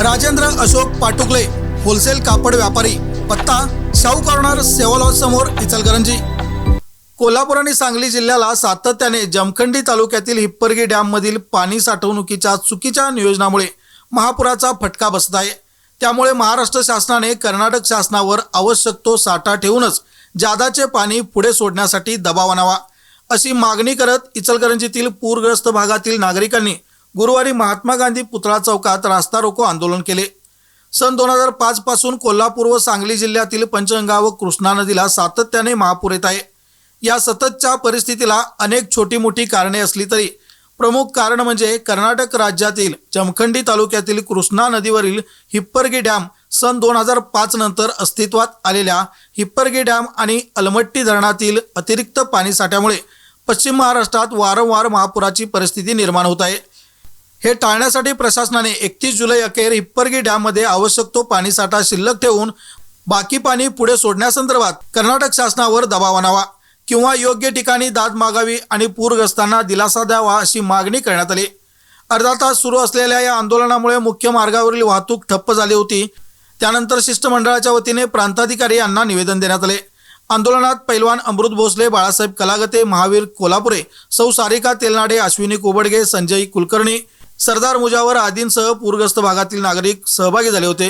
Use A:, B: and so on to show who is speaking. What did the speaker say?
A: Rajendra Ashok Patukale wholesale कापड व्यापारी पत्ता शाहू कॉर्नर सेवा समोर इचलकरंजी. कोल्हापूर आणि सांगली जिल्ह्याला सातत्याने जमखंडी तालुक्यातील हिप्परगी डॅममधील पाणी साठवणुकीच्या चुकीच्या नियोजनामुळे महापुराचा फटका बसत आहे त्यामुळे महाराष्ट्र शासनाने कर्नाटक शासनावर आवश्यक तो साठा ठेवूनच जादाचे पाणी पुढे सोडण्यासाठी दबाव आणावा. अशी मागणी करत इचलकरंजीतील पूरग्रस्त भागातील नागरिकांनी गुरुवारी महात्मा गांधी पुतळा चौकात रास्ता रोको आंदोलन केले. सन दोन हजार पाच पासून कोल्हापूर व सांगली जिल्ह्यातील पंचगंगा व कृष्णा नदीला सातत्याने महापूर येत आहे. या सततच्या परिस्थितीला अनेक छोटी मोठी कारणे असली तरी प्रमुख कारण म्हणजे कर्नाटक राज्यातील जमखंडी तालुक्यातील कृष्णा नदीवरील हिप्परगी डॅम सन दोन हजार पाच नंतर अस्तित्वात आलेल्या हिप्परगी डॅम आणि अलमट्टी धरणातील अतिरिक्त पाणीसाठ्यामुळे पश्चिम महाराष्ट्रात वारंवार महापुराची परिस्थिती निर्माण होत आहे. हे टाळण्यासाठी प्रशासनाने एकतीस जुलै अखेर हिप्परगी डॅममध्ये आवश्यक तो पाणीसाठा शिल्लक ठेवून बाकी पाणी पुढे सोडण्यासंदर्भात कर्नाटक शासनावर दबाव आणावा किंवा योग्य ठिकाणी दाद मागावी आणि पूरग्रस्तांना दिलासा द्यावा अशी मागणी करण्यात आली. अर्धा तास सुरू असलेल्या या आंदोलनामुळे मुख्य मार्गावरील वाहतूक ठप्प झाली होती. त्यानंतर शिष्टमंडळाच्या वतीने प्रांताधिकारी यांना निवेदन देण्यात आले. आंदोलनात पैलवान अमृत भोसले बाळासाहेब कलागते महावीर कोल्हापुरे सौ सारिका तेलनाडे अश्विनी कोबडगे संजय कुलकर्णी सरदार मुजावर आदींसह पूरग्रस्त भागातील नागरिक सहभागी झाले होते.